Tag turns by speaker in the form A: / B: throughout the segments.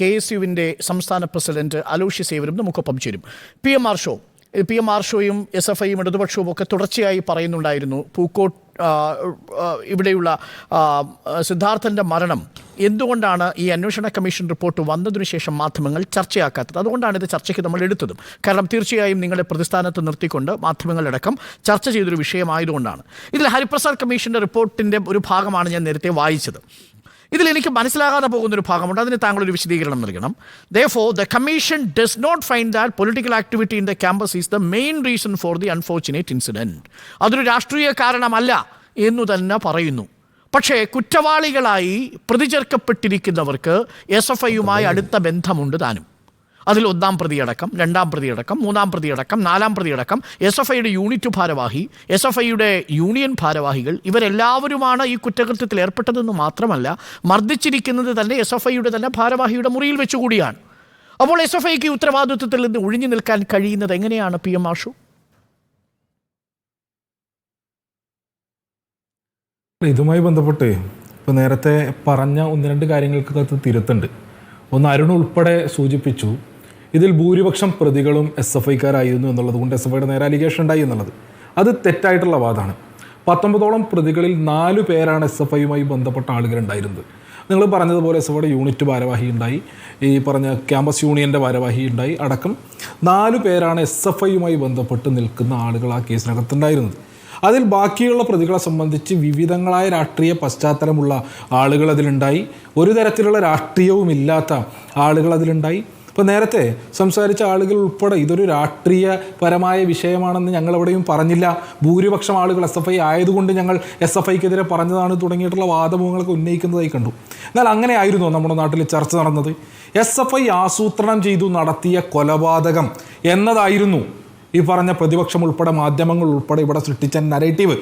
A: K S യുവിന്റെ സംസ്ഥാന president Aloshi സേവരും നമുക്കൊപ്പം ചേരും. P M R show P M R ഷോയും എസ് എഫ് ഐയും ഇടതുപക്ഷവും ഒക്കെ തുടർച്ചയായി പറയുന്നുണ്ടായിരുന്നു പൂക്കോട്ട് ഇവിടെയുള്ള സിദ്ധാർത്ഥന്റെ മരണം. എന്തുകൊണ്ടാണ് ഈ അന്വേഷണ കമ്മീഷൻ റിപ്പോർട്ട് വന്നതിനു ശേഷം മാധ്യമങ്ങൾ ചർച്ചയാക്കാത്തത്? അതുകൊണ്ടാണ് ഇത് ചർച്ചയ്ക്ക് നമ്മൾ എടുത്തതും. കാരണം തീർച്ചയായും നിങ്ങളെ പ്രതിസ്ഥാനത്ത് നിർത്തിക്കൊണ്ട് മാധ്യമങ്ങളടക്കം ചർച്ച ചെയ്തൊരു വിഷയമായതുകൊണ്ടാണ്. ഇതിൽ ഹരിപ്രസാദ് കമ്മീഷന്റെ റിപ്പോർട്ടിന്റെ ഒരു ഭാഗമാണ് ഞാൻ നേരത്തെ വായിച്ചത്. ഇതിൽ എനിക്ക് മനസ്സിലാകാതെ പോകുന്ന ഒരു ഭാഗമുണ്ട്. അതിന് താങ്കൾ ഒരു വിശദീകരണം നൽകണം. They for the commission does not find that political activity in the campus is the main reason for the unfortunate incident അതൊരു രാഷ്ട്രീയ കാരണമല്ല എന്നു തന്നെ പറയുന്നു. പക്ഷേ കുറ്റവാളികളായി പ്രതിചേർക്കപ്പെട്ടിരിക്കുന്നവർക്ക് എസ് എഫ് ഐയുമായി അടുത്ത ബന്ധമുണ്ട് താനും. അതിൽ ഒന്നാം പ്രതിയടക്കം രണ്ടാം പ്രതിയടക്കം മൂന്നാം പ്രതിയടക്കം നാലാം പ്രതിയടക്കം എസ് എഫ് ഐയുടെ യൂണിറ്റ് ഭാരവാഹി എസ് എഫ് ഐയുടെ യൂണിയൻ ഭാരവാഹികൾ ഇവരെല്ലാവരുമാണ് ഈ കുറ്റകൃത്യത്തിൽ ഏർപ്പെട്ടതെന്ന് മാത്രമല്ല മർദ്ദിച്ചിരിക്കുന്നത് തന്നെ എസ് എഫ് ഐയുടെ തന്നെ ഭാരവാഹിയുടെ മുറിയിൽ വെച്ചുകൂടിയാണ്. അപ്പോൾ എസ് എഫ് ഐക്ക് ഉത്തരവാദിത്വത്തിൽ നിന്ന് ഒഴിഞ്ഞു നിൽക്കാൻ കഴിയുന്നത് എങ്ങനെയാണ് പി എം ആഷു
B: ഇതുമായി ബന്ധപ്പെട്ട് ഇപ്പോൾ നേരത്തെ പറഞ്ഞ ഒന്ന് രണ്ട് കാര്യങ്ങൾക്കകത്ത് തിരുത്തുണ്ട് ഒന്ന് അരുൺ ഉൾപ്പെടെ സൂചിപ്പിച്ചു. ഇതിൽ ഭൂരിപക്ഷം പ്രതികളും എസ് എഫ് ഐക്കാരായിരുന്നു എന്നുള്ളത് കൊണ്ട് എസ് എഫ് ഐയുടെ നേരെ അലിഗേഷൻ ഉണ്ടായി എന്നുള്ളത്. അത് തെറ്റായിട്ടുള്ള വാദമാണ് പത്തൊമ്പതോളം പ്രതികളിൽ നാല് പേരാണ് എസ് എഫ് ഐയുമായി ബന്ധപ്പെട്ട ആളുകളുണ്ടായിരുന്നത്. നിങ്ങൾ പറഞ്ഞതുപോലെ എസ് എഫ് ഐയുടെ യൂണിറ്റ് ഭാരവാഹി ഉണ്ടായി. ഈ പറഞ്ഞ ക്യാമ്പസ് യൂണിയന്റെ ഭാരവാഹി ഉണ്ടായി. അടക്കം നാല് പേരാണ് എസ് എഫ് ഐയുമായി ബന്ധപ്പെട്ട് നിൽക്കുന്ന ആളുകൾ ആ കേസിനകത്തുണ്ടായിരുന്നത്. അതിൽ ബാക്കിയുള്ള പ്രതികളെ സംബന്ധിച്ച് വിവിധങ്ങളായ രാഷ്ട്രീയ പശ്ചാത്തലമുള്ള ആളുകൾ അതിലുണ്ടായി. ഒരു തരത്തിലുള്ള രാഷ്ട്രീയവും ഇല്ലാത്ത ആളുകൾ അതിലുണ്ടായി. ഇപ്പോൾ നേരത്തെ സംസാരിച്ച ആളുകൾ ഉൾപ്പെടെ ഇതൊരു രാഷ്ട്രീയപരമായ വിഷയമാണെന്ന് ഞങ്ങൾ എവിടെയും പറഞ്ഞില്ല. ഭൂരിപക്ഷം ആളുകൾ എസ് എഫ് ഐ ആയതുകൊണ്ട് ഞങ്ങൾ എസ് എഫ് ഐക്കെതിരെ പറഞ്ഞതാണ് തുടങ്ങിയിട്ടുള്ള വാദമുഖങ്ങളൊക്കെ ഉന്നയിക്കുന്നതായി കണ്ടു. എന്നാൽ അങ്ങനെ ആയിരുന്നു നമ്മുടെ നാട്ടിൽ ചർച്ച നടന്നത്? എസ് എഫ് ഐ ആസൂത്രണം ചെയ്തു നടത്തിയ കൊലപാതകം എന്നതായിരുന്നു ഈ പറഞ്ഞ പ്രതിപക്ഷം ഉൾപ്പെടെ മാധ്യമങ്ങൾ ഉൾപ്പെടെ ഇവിടെ സൃഷ്ടിച്ച നരേറ്റീവ്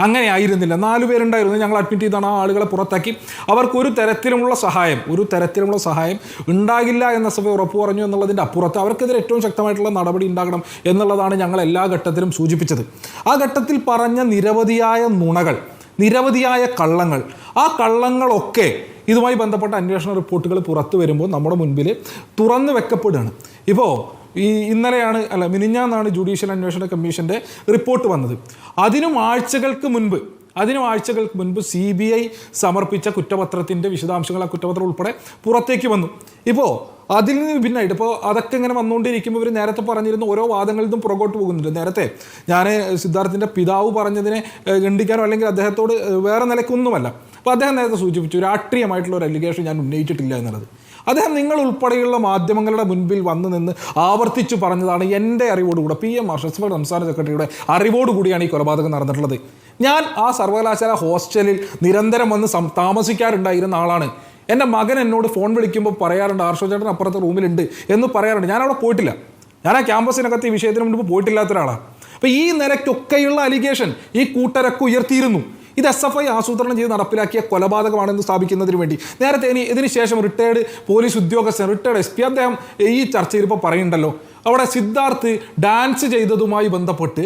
B: അങ്ങനെ ആയിരുന്നില്ല നാലു പേരുണ്ടായിരുന്നു. ഞങ്ങൾ അഡ്മിറ്റ് ചെയ്താണ്. ആ ആളുകളെ പുറത്താക്കി. അവർക്ക് ഒരു തരത്തിലുമുള്ള സഹായം ഒരു തരത്തിലുമുള്ള സഹായം ഉണ്ടാകില്ല എന്ന സഭ ഉറപ്പു പറഞ്ഞു എന്നുള്ളതിന്റെ അപ്പുറത്ത് അവർക്കെതിരെ ഏറ്റവും ശക്തമായിട്ടുള്ള നടപടി ഉണ്ടാകണം എന്നുള്ളതാണ് ഞങ്ങൾ എല്ലാ ഘട്ടത്തിലും സൂചിപ്പിച്ചത്. ആ ഘട്ടത്തിൽ പറഞ്ഞ നിരവധിയായ നുണകൾ നിരവധിയായ കള്ളങ്ങൾ ആ കള്ളങ്ങളൊക്കെ ഇതുമായി ബന്ധപ്പെട്ട അന്വേഷണ റിപ്പോർട്ടുകൾ പുറത്തു വരുമ്പോൾ നമ്മുടെ മുൻപിൽ തുറന്നു വെക്കപ്പെടുകയാണ്. ഇപ്പോൾ ഈ ഇന്നലെയാണ് അല്ല മിനിഞ്ഞാന്നാണ് ജുഡീഷ്യൽ അന്വേഷണ കമ്മീഷന്റെ റിപ്പോർട്ട് വന്നത്. അതിനും ആഴ്ചകൾക്ക് മുൻപ് അതിനും ആഴ്ചകൾക്ക് മുൻപ് സി ബി ഐ സമർപ്പിച്ച കുറ്റപത്രത്തിന്റെ വിശദാംശങ്ങൾ ആ കുറ്റപത്രം ഉൾപ്പെടെ പുറത്തേക്ക് വന്നു. ഇപ്പോൾ അതിൽ നിന്ന് വിഭിന്നമായിട്ട് ഇപ്പോൾ അതൊക്കെ ഇങ്ങനെ വന്നുകൊണ്ടിരിക്കുമ്പോൾ ഇവർ നേരത്തെ പറഞ്ഞിരുന്ന ഓരോ വാദങ്ങളിൽ നിന്നും പുറകോട്ട് പോകുന്നുണ്ട്. നേരത്തെ ഞാൻ സിദ്ധാർത്ഥിന്റെ പിതാവ് പറഞ്ഞതിനെ ഖണ്ഡിക്കാനോ അല്ലെങ്കിൽ അദ്ദേഹത്തോട് വേറെ നിലയ്ക്കൊന്നുമല്ല അപ്പോൾ അദ്ദേഹം നേരത്തെ സൂചിപ്പിച്ചു രാഷ്ട്രീയമായിട്ടുള്ള ഒരു അലിഗേഷൻ ഞാൻ ഉന്നയിച്ചിട്ടില്ല എന്നുള്ളത്. അദ്ദേഹം നിങ്ങൾ ഉൾപ്പെടെയുള്ള മാധ്യമങ്ങളുടെ മുൻപിൽ വന്നു നിന്ന് ആവർത്തിച്ചു പറഞ്ഞതാണ് എന്റെ അറിവോടുകൂടെ. പി എം മാർഷൽസ് സംസ്ഥാന സെക്രട്ടറിയുടെ അറിവോടുകൂടിയാണ് ഈ കൊലപാതകം നടന്നിട്ടുള്ളത്. ഞാൻ ആ സർവകലാശാല ഹോസ്റ്റലിൽ നിരന്തരം വന്ന് താമസിക്കാറുണ്ടായിരുന്ന ആളാണ്. എന്റെ മകൻ എന്നോട് ഫോൺ വിളിക്കുമ്പോൾ പറയാറുണ്ട് ആർഷോ ചേട്ടൻ അപ്പുറത്തെ റൂമിലുണ്ട് എന്ന് പറയാറുണ്ട്. ഞാൻ അവിടെ പോയിട്ടില്ല. ഞാൻ ആ ക്യാമ്പസിനകത്ത് ഈ വിഷയത്തിന് മുൻപ് പോയിട്ടില്ലാത്ത ഒരാളാണ് അപ്പോൾ ഈ നിലയ്ക്കൊക്കെയുള്ള അലിഗേഷൻ ഈ കൂട്ടരൊക്കെ ഉയർത്തിയിരുന്നു. ഇത് എസ് എഫ് ഐ ആസൂത്രണം ചെയ്ത് നടപ്പിലാക്കിയ കൊലപാതകമാണെന്ന് സ്ഥാപിക്കുന്നതിന് വേണ്ടി. നേരത്തെ ഇനി ഇതിനുശേഷം റിട്ടയർഡ് പോലീസ് ഉദ്യോഗസ്ഥൻ റിട്ടയർഡ് എസ് പി അദ്ദേഹം ഈ ചർച്ചയിൽ ഇപ്പോൾ പറയുന്നുണ്ടല്ലോ. അവിടെ സിദ്ധാർത്ഥ് ഡാൻസ് ചെയ്തതുമായി ബന്ധപ്പെട്ട്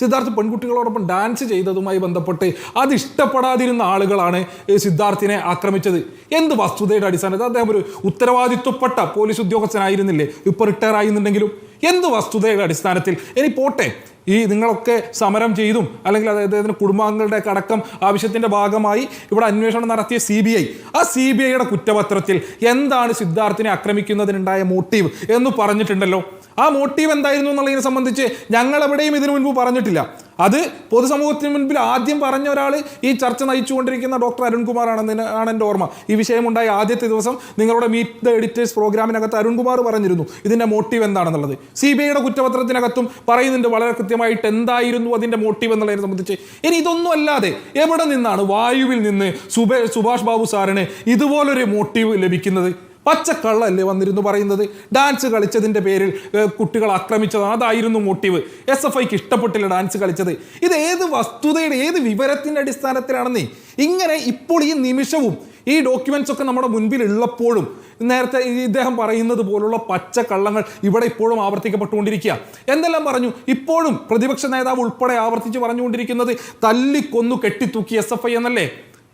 B: സിദ്ധാർത്ഥ് പെൺകുട്ടികളോടൊപ്പം ഡാൻസ് ചെയ്തതുമായി ബന്ധപ്പെട്ട് അത് ഇഷ്ടപ്പെടാതിരുന്ന ആളുകളാണ് സിദ്ധാർത്ഥിനെ ആക്രമിച്ചത്. എന്ത് വസ്തുതയുടെ അടിസ്ഥാനത്തിൽ? അദ്ദേഹം ഒരു ഉത്തരവാദിത്വപ്പെട്ട പോലീസ് ഉദ്യോഗസ്ഥനായിരുന്നില്ലേ? ഇപ്പോൾ റിട്ടയർ ആയിരുന്നുണ്ടെങ്കിലും. എന്ത് വസ്തുതയുടെ അടിസ്ഥാനത്തിൽ? ഇനി പോട്ടെ. ഈ നിങ്ങളൊക്കെ സമരം ചെയ്തും അല്ലെങ്കിൽ അദ്ദേഹത്തിന് കുടുംബാംഗങ്ങളുടെ അടക്കം ആവശ്യത്തിന്റെ ഭാഗമായി ഇവിടെ അന്വേഷണം നടത്തിയ സി ബി ഐ ആ സി ബി ഐയുടെ കുറ്റപത്രത്തിൽ എന്താണ് സിദ്ധാർത്ഥിനെ ആക്രമിക്കുന്നതിനുണ്ടായ മോട്ടീവ് എന്ന് പറഞ്ഞിട്ടുണ്ടല്ലോ. ആ മോട്ടീവ് എന്തായിരുന്നു എന്നുള്ളതിനെ സംബന്ധിച്ച് ഞങ്ങൾ എവിടെയും ഇതിനു മുൻപ് പറഞ്ഞിട്ടില്ല. അത് പൊതുസമൂഹത്തിന് മുൻപിൽ ആദ്യം പറഞ്ഞ ഒരാൾ ഈ ചർച്ച നയിച്ചുകൊണ്ടിരിക്കുന്ന ഡോക്ടർ അരുൺകുമാറാണെന്ന് ആണ് എന്റെ ഓർമ്മ. ഈ വിഷയമുണ്ടായ ആദ്യത്തെ ദിവസം നിങ്ങളുടെ മീറ്റ് ദ എഡിറ്റേഴ്സ് പ്രോഗ്രാമിനകത്ത് അരുൺകുമാർ പറഞ്ഞിരുന്നു ഇതിന്റെ മോട്ടീവ് എന്താണെന്നുള്ളത്. സി ബി ഐയുടെ കുറ്റപത്രത്തിനകത്തും പറയുന്നുണ്ട് വളരെ കൃത്യമായിട്ട് എന്തായിരുന്നു അതിന്റെ മോട്ടീവ് എന്നുള്ളതിനെ സംബന്ധിച്ച്. ഇനി ഇതൊന്നും അല്ലാതെ എവിടെ നിന്നാണ് വായുവിൽ നിന്ന് സുബേ സുഭാഷ് ബാബു സാറിന് ഇതുപോലൊരു മോട്ടീവ് ലഭിക്കുന്നത്? പച്ചക്കള്ളല്ലേ വന്നിരുന്നു പറയുന്നത്? ഡാൻസ് കളിച്ചതിന്റെ പേരിൽ കുട്ടികൾ ആക്രമിച്ചതാണ്. അതായിരുന്നു മോട്ടീവ് എസ് എഫ് ഐക്ക് ഇഷ്ടപ്പെട്ടില്ല ഡാൻസ് കളിച്ചത്. ഇത് ഏത് വസ്തുതയുടെ ഏത് വിവരത്തിന്റെ അടിസ്ഥാനത്തിലാണെന്നേ? ഇങ്ങനെ ഇപ്പോൾ ഈ നിമിഷവും ഈ ഡോക്യുമെന്റ്സ് ഒക്കെ നമ്മുടെ മുൻപിൽ ഉള്ളപ്പോഴും നേരത്തെ ഇദ്ദേഹം പറയുന്നത് പോലുള്ള പച്ചക്കള്ളങ്ങൾ ഇവിടെ ഇപ്പോഴും ആവർത്തിക്കപ്പെട്ടുകൊണ്ടിരിക്കുക. എന്തെല്ലാം പറഞ്ഞു? ഇപ്പോഴും പ്രതിപക്ഷ നേതാവ് ഉൾപ്പെടെ ആവർത്തിച്ച് പറഞ്ഞുകൊണ്ടിരിക്കുന്നത് തല്ലിക്കൊന്നു കെട്ടിത്തൂക്കി എസ് എന്നല്ലേ?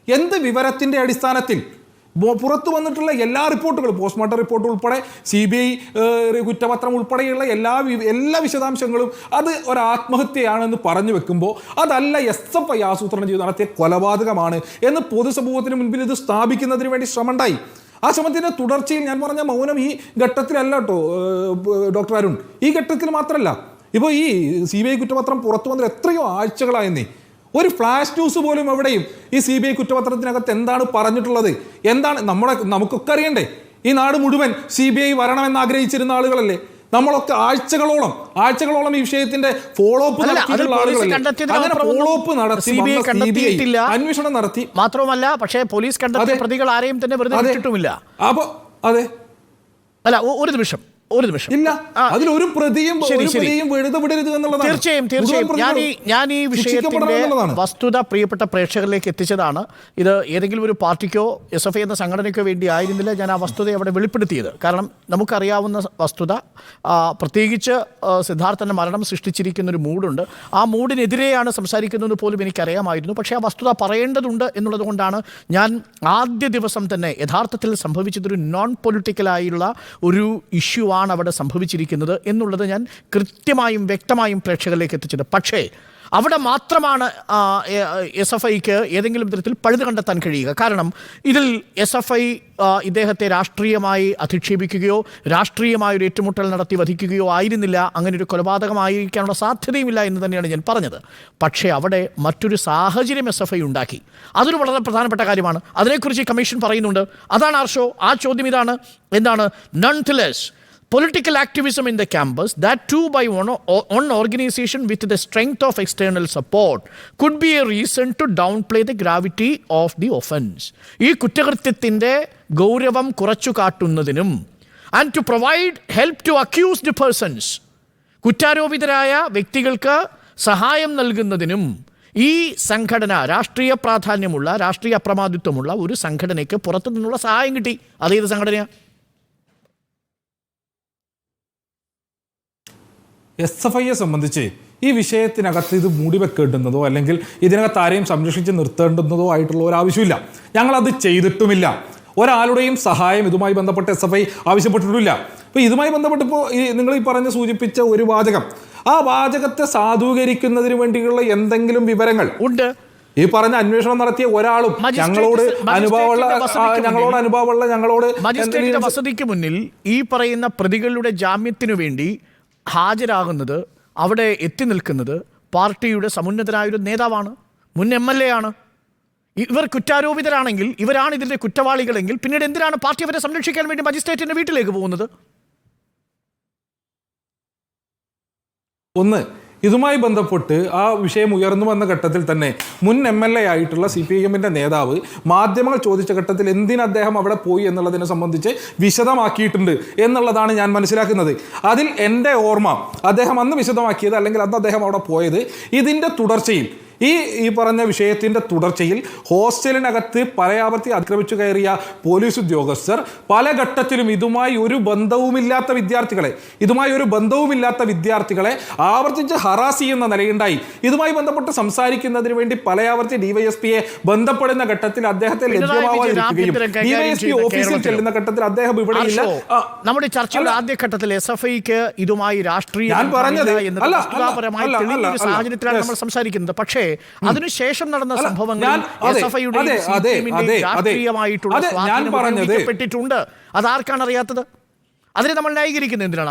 B: എന്ത് വിവരത്തിന്റെ അടിസ്ഥാനത്തിൽ പുറത്തു വന്നിട്ടുള്ള എല്ലാ റിപ്പോർട്ടുകളും പോസ്റ്റ്മോർട്ടം റിപ്പോർട്ട് ഉൾപ്പെടെ സി ബി ഐ കുറ്റപത്രം ഉൾപ്പെടെയുള്ള എല്ലാ എല്ലാ വിശദാംശങ്ങളും അത് ഒരു ആത്മഹത്യയാണെന്ന് പറഞ്ഞു വെക്കുമ്പോൾ അതല്ല എസ് എഫ് ഐ ആസൂത്രണം ചെയ്ത് നടത്തിയ കൊലപാതകമാണ് എന്ന് പൊതുസമൂഹത്തിന് മുൻപിൽ ഇത് സ്ഥാപിക്കുന്നതിന് വേണ്ടി ശ്രമമുണ്ടായി. ആ ശ്രമത്തിന്റെ തുടർച്ചയിൽ ഞാൻ പറഞ്ഞ മൗനം ഈ ഘട്ടത്തിലല്ല കേട്ടോ ഡോക്ടർ അരുൺ. ഈ ഘട്ടത്തിൽ മാത്രമല്ല ഇപ്പോൾ ഈ സി ബി ഐ കുറ്റപത്രം പുറത്തു വന്നിട്ട് എത്രയോ ആഴ്ചകളായെന്നേ. ഒരു ഫ്ലാഷ് ന്യൂസ് പോലും എവിടെയും ഈ സി ബി ഐ കുറ്റപത്രത്തിനകത്ത് എന്താണ് പറഞ്ഞിട്ടുള്ളത്? എന്താണ്? നമ്മുടെ നമുക്കൊക്കെ അറിയണ്ടേ? ഈ നാട് മുഴുവൻ സി ബി ഐ വരണമെന്ന് ആഗ്രഹിച്ചിരുന്ന ആളുകളല്ലേ? നമ്മളൊക്കെ ആഴ്ചകളോളം ആഴ്ചകളോളം ഈ വിഷയത്തിന്റെ ഫോളോ അപ്പ് നടത്തിയിട്ടുള്ള അങ്ങനെ ഫോളോ അപ്പ് നടത്തി. അന്വേഷണം നടത്തി.
A: മാത്രവുമല്ല പക്ഷേ പോലീസ് കണ്ടെത്തിയ പ്രതികൾ ആരെയും തന്നെ വെറുതെ വിട്ടിട്ടുമില്ല.
B: അപ്പൊ അതെ.
A: അല്ല ഒരു നിമിഷം. ഒരു നിമിഷം.
B: ഇല്ല. അതിലൊരു പ്രതിയും
A: തീർച്ചയായും തീർച്ചയായും. ഞാൻ ഈ ഞാൻ ഈ വിഷയത്തിന്റെ വസ്തുത പ്രിയപ്പെട്ട പ്രേക്ഷകരിലേക്ക് എത്തിച്ചതാണ്. ഇത് ഏതെങ്കിലും ഒരു പാർട്ടിക്കോ എസ് എഫ് ഐ എന്ന സംഘടനയ്ക്കോ വേണ്ടി ആയിരുന്നില്ല. ഞാൻ ആ വസ്തുത അവിടെ വെളിപ്പെടുത്തിയത്. കാരണം നമുക്കറിയാവുന്ന വസ്തുത പ്രത്യേകിച്ച് സിദ്ധാർത്ഥന്റെ മരണം സൃഷ്ടിച്ചിരിക്കുന്ന ഒരു മൂഡുണ്ട്. ആ മൂഡിനെതിരെയാണ് സംസാരിക്കുന്നത് പോലും എനിക്കറിയാമായിരുന്നു. പക്ഷേ ആ വസ്തുത പറയേണ്ടതുണ്ട് എന്നുള്ളത് കൊണ്ടാണ് ഞാൻ ആദ്യ ദിവസം തന്നെ യഥാർത്ഥത്തിൽ സംഭവിച്ചതൊരു നോൺ പൊളിറ്റിക്കലായുള്ള ഒരു ഇഷ്യൂ ആണ് അവിടെ സംഭവിച്ചിരിക്കുന്നത് എന്നുള്ളത് ഞാൻ കൃത്യമായും വ്യക്തമായും പ്രേക്ഷകരിലേക്ക് എത്തിച്ചത് പക്ഷേ അവിടെ മാത്രമാണ് എസ് എഫ് ഐക്ക് ഏതെങ്കിലും തരത്തിൽ പഴുത് കണ്ടെത്താൻ കഴിയുക. കാരണം ഇതിൽ എസ് എഫ് ഐ ഇദ്ദേഹത്തെ രാഷ്ട്രീയമായി അധിക്ഷേപിക്കുകയോ രാഷ്ട്രീയമായ ഒരു ഏറ്റുമുട്ടൽ നടത്തി വധിക്കുകയോ ആയിരുന്നില്ല. അങ്ങനെ ഒരു കൊലപാതകമായിരിക്കാനുള്ള സാധ്യതയുമില്ല എന്ന് തന്നെയാണ് ഞാൻ പറഞ്ഞത്. പക്ഷേ അവിടെ മറ്റൊരു സാഹചര്യം എസ് എഫ് ഐ ഉണ്ടാക്കി. അതൊരു വളരെ പ്രധാനപ്പെട്ട കാര്യമാണ്. അതിനെക്കുറിച്ച് കമ്മീഷൻ പറയുന്നുണ്ട്. അതാണ് ആർഷോ? ആ ചോദ്യം ഇതാണ്. എന്താണ്? Non political activism in the campus, that too by one, one organization with the strength of external support, could be a reason to downplay the gravity of the offense. ഈ കുറ്റകൃത്യത്തിന്റെ ഗൗരവം കുറച്ചു കാട്ടുന്നതിനും and to provide help to accused persons കുറ്റാരോപിതരായ വ്യക്തികൾക്ക് സഹായം നൽകുന്നതിനും ഈ സംഘടന രാഷ്ട്രീയ പ്രാധാന്യമുള്ള രാഷ്ട്രീയ അപ്രമാദിത്വമുള്ള ഒരു സംഘടനയ്ക്ക് പുറത്തു നിന്നുള്ള സഹായം കിട്ടി അതേത് സംഘടനയാണ്
B: എസ് എഫ് ഐയെ സംബന്ധിച്ച് ഈ വിഷയത്തിനകത്ത് ഇത് മൂടി വെക്കേണ്ടുന്നതോ അല്ലെങ്കിൽ ഇതിനകത്ത് ആരെയും സംരക്ഷിച്ച് നിർത്തേണ്ടുന്നതോ ആയിട്ടുള്ള ഒരു ആവശ്യമില്ല ഞങ്ങളത് ചെയ്തിട്ടുമില്ല. ഒരാളുടെയും സഹായം ഇതുമായി ബന്ധപ്പെട്ട് എസ് എഫ് ഐ ആവശ്യപ്പെട്ടിട്ടില്ല. അപ്പോൾ ഇതുമായി ബന്ധപ്പെട്ട് ഇപ്പോൾ ഈ നിങ്ങൾ ഈ പറഞ്ഞ് സൂചിപ്പിച്ച ഒരു വാചകം. ആ വാചകത്തെ സാധൂകരിക്കുന്നതിന് വേണ്ടിയുള്ള എന്തെങ്കിലും വിവരങ്ങൾ.
A: ഉണ്ട്.
B: ഈ പറഞ്ഞ അന്വേഷണം നടത്തിയ ഒരാളും ഞങ്ങളോട് അനുഭവമുള്ള ഞങ്ങളോട് അനുഭവമുള്ള ഞങ്ങളോട്
A: മജിസ്ട്രേറ്റിന്റെ വസതിക്ക് മുന്നിൽ ഈ പറയുന്ന പ്രതികളുടെ ജാമ്യത്തിനു വേണ്ടി ഹാജരാകുന്നത് അവിടെ എത്തി നിൽക്കുന്നത് പാർട്ടിയുടെ സമുന്നതനായൊരു നേതാവാണ് മുൻ എം എൽ എ ആണ്. ഇവർ കുറ്റാരോപിതരാണെങ്കിൽ ഇവരാണ് ഇതിന്റെ കുറ്റവാളികളെങ്കിൽ പിന്നീട് എന്തിനാണ് പാർട്ടി അവരെ സംരക്ഷിക്കാൻ വേണ്ടി മജിസ്ട്രേറ്റിന്റെ വീട്ടിലേക്ക് പോകുന്നത്?
B: ഒന്ന് ഇതുമായി ബന്ധപ്പെട്ട് ആ വിഷയം ഉയർന്നു വന്ന ഘട്ടത്തിൽ തന്നെ മുൻ എം എൽ എ ആയിട്ടുള്ള സി പി എമ്മിന്റെ നേതാവ് മാധ്യമങ്ങൾ ചോദിച്ച ഘട്ടത്തിൽ എന്തിന് അദ്ദേഹം അവിടെ പോയി എന്നുള്ളതിനെ സംബന്ധിച്ച് വിശദമാക്കിയിട്ടുണ്ട് എന്നുള്ളതാണ് ഞാൻ മനസ്സിലാക്കുന്നത്. അതിൽ എന്റെ ഓർമ്മ അദ്ദേഹം അന്ന് വിശദമാക്കിയത് അല്ലെങ്കിൽ അന്ന് അദ്ദേഹം അവിടെ പോയത് ഇതിന്റെ തുടർച്ചയിൽ ഈ ഈ പറഞ്ഞ വിഷയത്തിന്റെ തുടർച്ചയിൽ ഹോസ്റ്റലിനകത്ത് പലയാവർത്തി അതിക്രമിച്ചു കയറിയ പോലീസ് ഉദ്യോഗസ്ഥർ പല ഘട്ടത്തിലും ഇതുമായി ഒരു ബന്ധവുമില്ലാത്ത വിദ്യാർത്ഥികളെ ഇതുമായി ഒരു ബന്ധവുമില്ലാത്ത വിദ്യാർത്ഥികളെ ആവർത്തിച്ച് ഹറാസ് ചെയ്യുന്ന നിലയുണ്ടായി. ഇതുമായി ബന്ധപ്പെട്ട് സംസാരിക്കുന്നതിന് വേണ്ടി പലയാവർത്തി ഡിവൈഎസ്പിയെ ബന്ധപ്പെടുന്ന ഘട്ടത്തിൽ അദ്ദേഹത്തെ ലഭ്യമാവാതിരിക്കുകയും ഡിവൈഎസ്പി ഓഫീസിൽ? ചെല്ലുന്ന ഘട്ടത്തിൽ അദ്ദേഹം ഇവിടെ ഇല്ല
A: നമ്മുടെ ചർച്ചയുടെ
B: ആദ്യ
A: ഘട്ടത്തിൽ എസ് എഫ് ഐക്ക് ഇതുമായി രാഷ്ട്രീയ
B: ഞാൻ പറഞ്ഞത്.
A: സാഹചര്യത്തിലാണ് നമ്മൾ സംസാരിക്കുന്നത്. പക്ഷേ അതിനുശേഷം നടന്ന
B: സംഭവങ്ങൾ
A: സംഭവങ്ങളിൽ
B: അതെ,
A: എസ് എഫ്
B: അതെ, അതെ, അതെ, അതെ.
A: രാഷ്ട്രീയമായിട്ടുള്ള സ്വാധീനം അതാർക്കാണ് അറിയാത്തത്? അതിനെ നമ്മൾ ന്യായീകരിക്കുന്നത് എന്തിനാണ്?